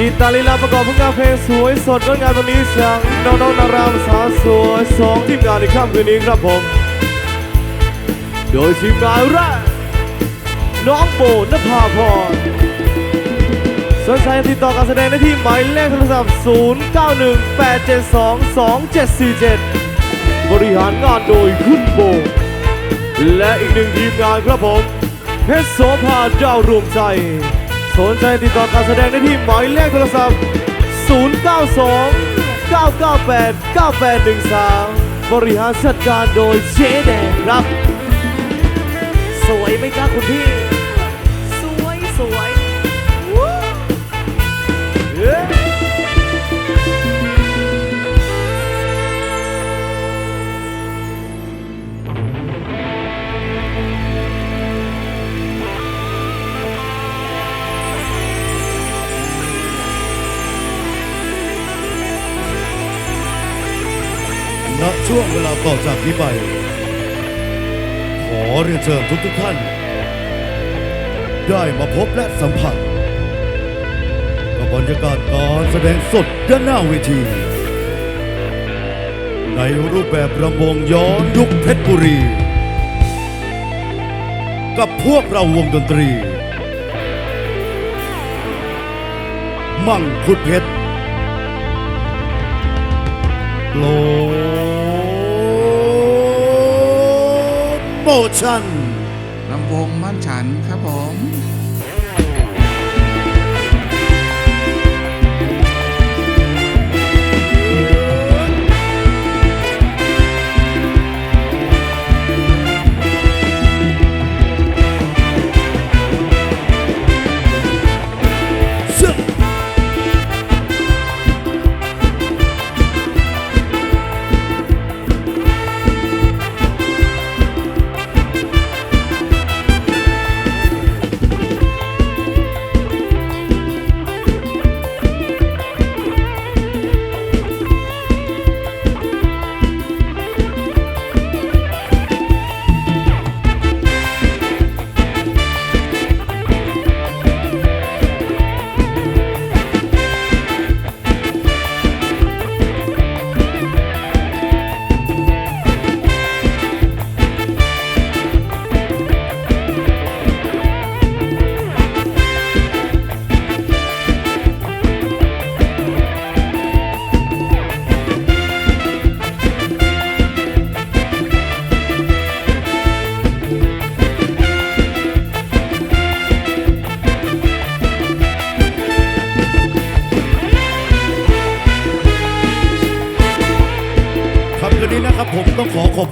จิตาลีลาประกอบผลงานเพลงสวยสดงดงามตรงนี้จากน้องๆนารามสาวสวยสองทีมงานในค่ำคืนนี้ครับผม โดยทีมงานแรกน้องโบนภาพรสนใจติดต่อการแสดงได้ที่หมายเลขโทรศัพท์ 0918722747 บริหารงานโดยคุณโบ และอีกหนึ่งทีมงานครับผมเพชรโสภาดาวรวมใจ สนใจติดต่อการแสดงได้ที่หมายเลขโทรศัพท์ 092 998 9813 บริหารจัดการโดยเชแดงครับ สวยไหมครับคุณพี่ สวยสวย ช่วงเวลาต่อจากนี้ไป ขอเรียนเชิญทุกทุกท่าน ได้มาพบและสัมผัสกับบรรยากาศการแสดงสดด้านหน้าเวที ในรูปแบบรำวงย้อนยุคเพชรบุรี กับพวกเราวงดนตรี มั่งคุดเพชรโล โบชันลำวงบ้านฉัน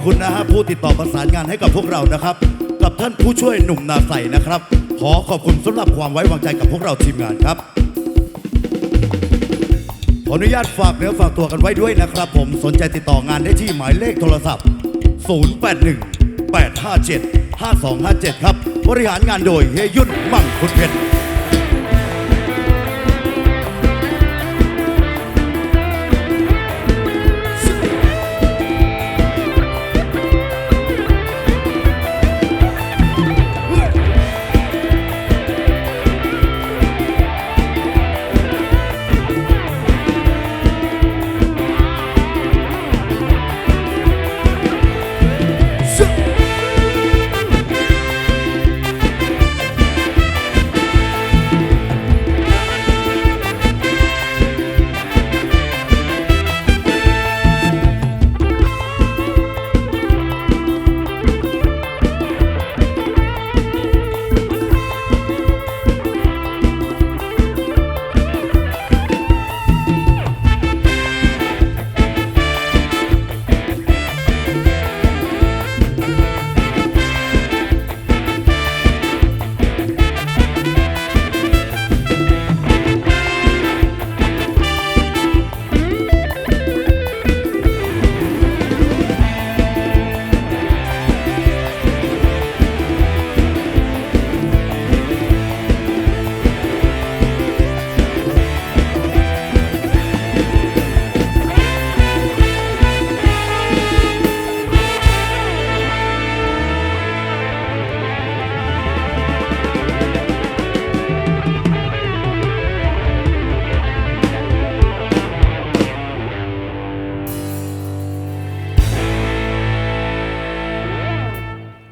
คุณนะฮะผู้ติดต่อประสานงานให้กับพวกเรานะครับ กับท่านผู้ช่วยหนุ่มนาใสนะครับ ขอขอบคุณสำหรับความไว้วางใจกับพวกเราทีมงานครับ ขออนุญาตฝากเนื้อฝากตัวกันไว้ด้วยนะครับ ผมสนใจติดต่องานได้ที่หมายเลขโทรศัพท์ 081 857 5257 ครับ บริหารงานโดยเฮยุ่นมั่งคุดเพชร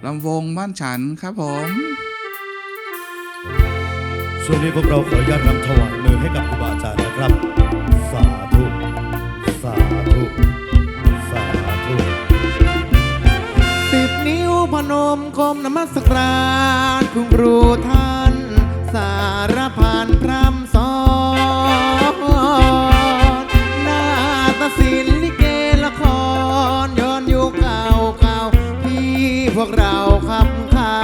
ลำวงบ้านฉันครับผมช่วงนี้พวกเราขออนุญาตนำถวายมือให้กับครูบาอาจารย์นะครับ สาธุ สาธุ สาธุสิบนิ้วพนมกรมนมัสการคุณครูท่าน สารพันพรำ วกเราขับขา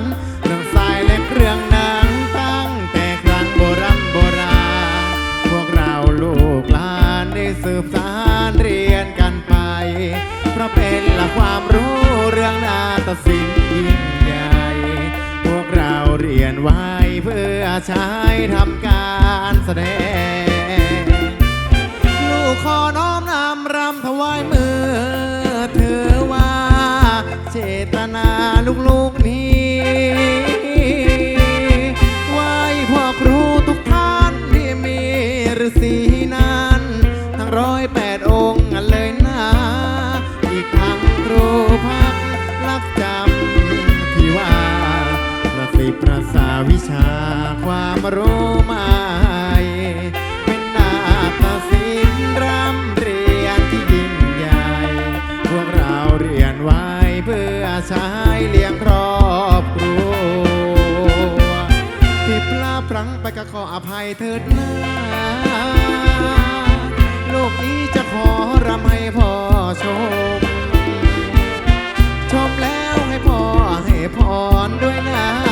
นเรื่องสายและเครื่องหนังตั้งแต่ครั้งโบราณโบราณพวกเราลูกหลานได้สืบสานเรียนกันไป เพราะเป็นหลักความรู้เรื่องนาฏศิลป์ยิ่งใหญ่ พวกเราเรียนไว้เพื่อใช้ทำการแสดง ลูกขอน้อมนำรำถวายมือ ลูกๆนี้ไหว้พ่อครูทุกท่านที่มีฤาษีนั้นทั้งร้อยแปดองค์เลยนะ อีกทั้งครูพักลักจำที่ว่าประสิประสาวิชาความรู้ ใช้เลี้ยงครอบครัวผิดพลาดพลั้งไปก็ขออภัยเถิดนะโลกนี้จะขอรำให้พ่อชม ชมแล้วให้พ่อให้พรด้วยนะ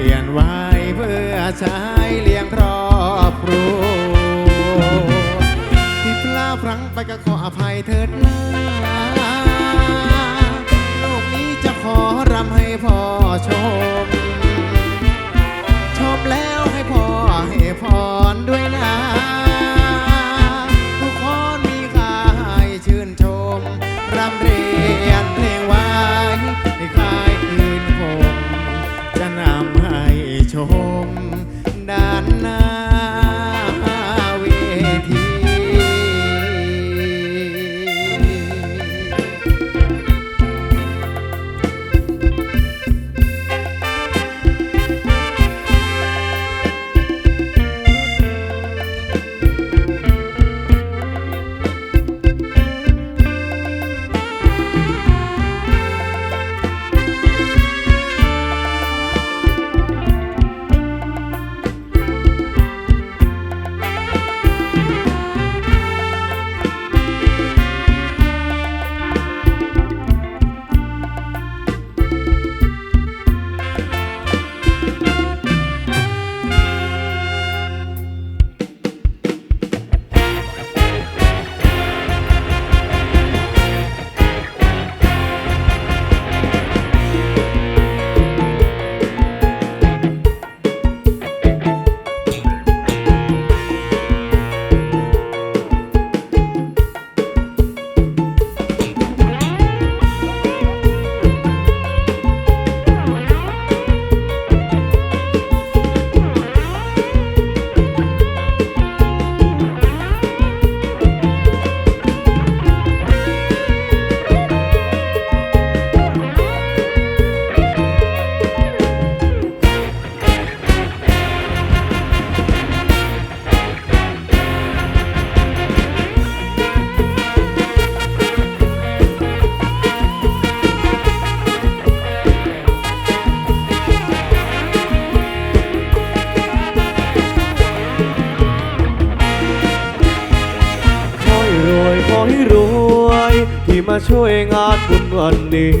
เราเรียนไว้เพื่อใช้เลี้ยงครอบครัวที่พลาดพลั้งไปก็ขออภัยเถิดนะ ให้รวย ที่มาช่วยงานบุญวันนี้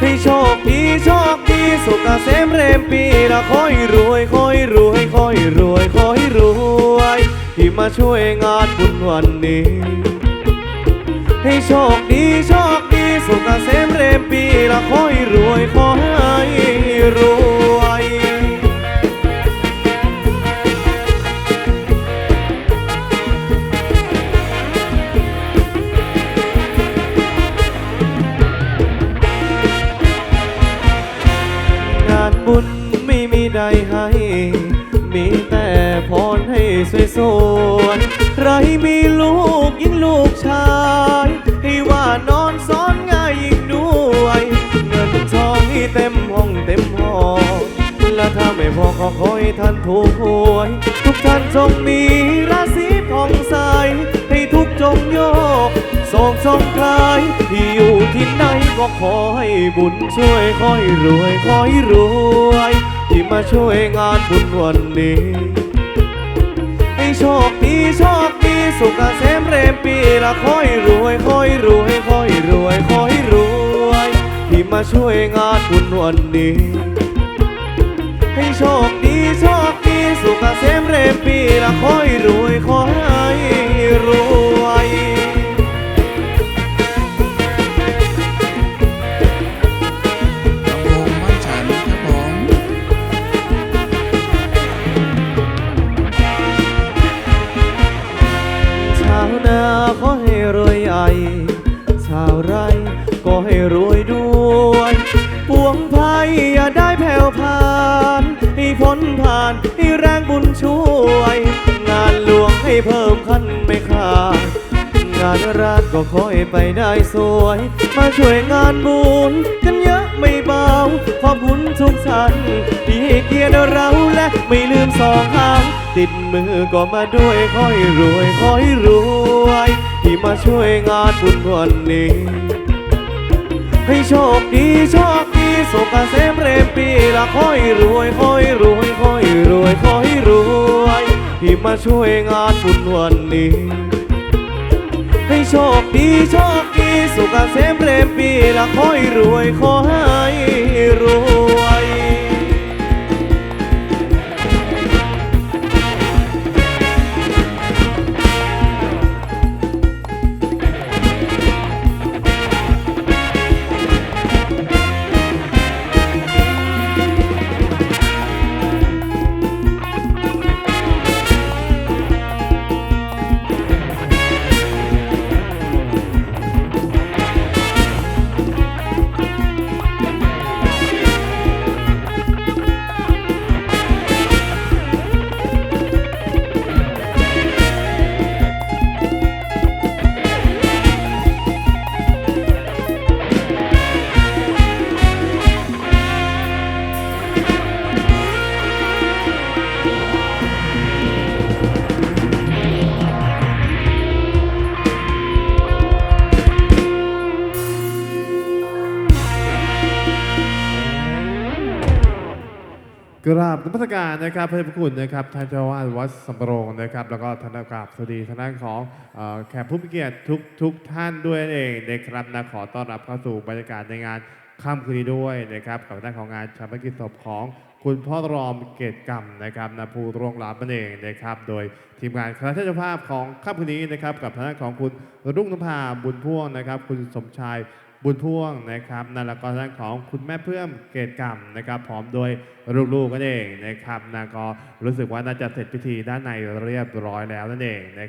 ให้โชคดีโชคดีสุขเกษมเรมปีละคอยรวยคอยรวยคอยรวยคอยรวย ที่มาช่วยงานบุญวันนี้ ให้โชคดีโชคดีสุขเกษมเรมปีละคอยรวยคอยรวย สวยๆใครมีลูกยิ่งลูกชาย ให้ว่านอนซ้อนง่ายยิ่งด้วย เงินทองให้เต็มห้องเต็มห้องและถ้าไม่พอขอขอให้ท่านถูกหวย ทุกท่านจงมีราศีผ่องใส ให้ทุกจงโยกโศกสองคลายที่อยู่ที่ไหนก็ขอให้บุญช่วยคอยรวยคอยรวย ที่มาช่วยงานบุญวันนี้ โชคดีโชคดีสุขเกษมเรมปีละค่อยรวยค่อยรวยค่อยรวยค่อยรวย ที่มาช่วยงานคุณวันนี้ ให้โชคดีโชคดีสุขเกษมเรมปีละค่อยรวยค่อยรวย นผ่านให้แรงบุญช่วย งานหลวงให้เพิ่มขั้นไม่ขาดงานราชก็ค่อยไปได้สวย มาช่วยงานบุญกันเยอะไม่เบาขอบคุณทุกท่านที่เกียรติเราและไม่ลืมสองหางติดมือก็มาด้วยค่อยรวยค่อยรวย ที่มาช่วยงานบุญวันนี้ให้โชคดีโชคดีสุขเกษมเรมปีละคอยรวยคอยรวย มาช่วยงานบุญวันนี้ ให้โชคดีโชคดีสุขเกษมเรมปีละคอยรวยขอให้รวย นมัสการนะครับพระเจ้าพระคุณนะครับท่านเจ้าวาดวัดสำโรงนะครับ แล้วก็ท่านกราบสวัสดีท่านด้านของเอ่อแขกผู้มีเกียรติทุกทุกท่านด้วยนั่นเองนะครับนะขอต้อนรับเข้าสู่บรรยากาศในงานค่ำคืนนี้ด้วยนะครับกับด้านของงานชาปนกิจศพของคุณพ่อรอมเกตกรรมนะครับนะผู้ร่วงลับนั่นเองนะครับ โดยทีมงานคณะเจ้าภาพของค่ำคืนนี้นะครับ กับทางด้านของคุณรุ่งนภาบุญพ่วงนะครับ คุณสมชาย บุญพ่วงนะครับนั่นแล้วก็ทางด้านของคุณแม่เพื่อมเกตกรรมนะครับพร้อมโดยลูกๆกันเองนะครับนะก็รู้สึกว่าน่าจะเสร็จพิธีด้านในเรียบร้อยแล้วนั่นเองนะครับ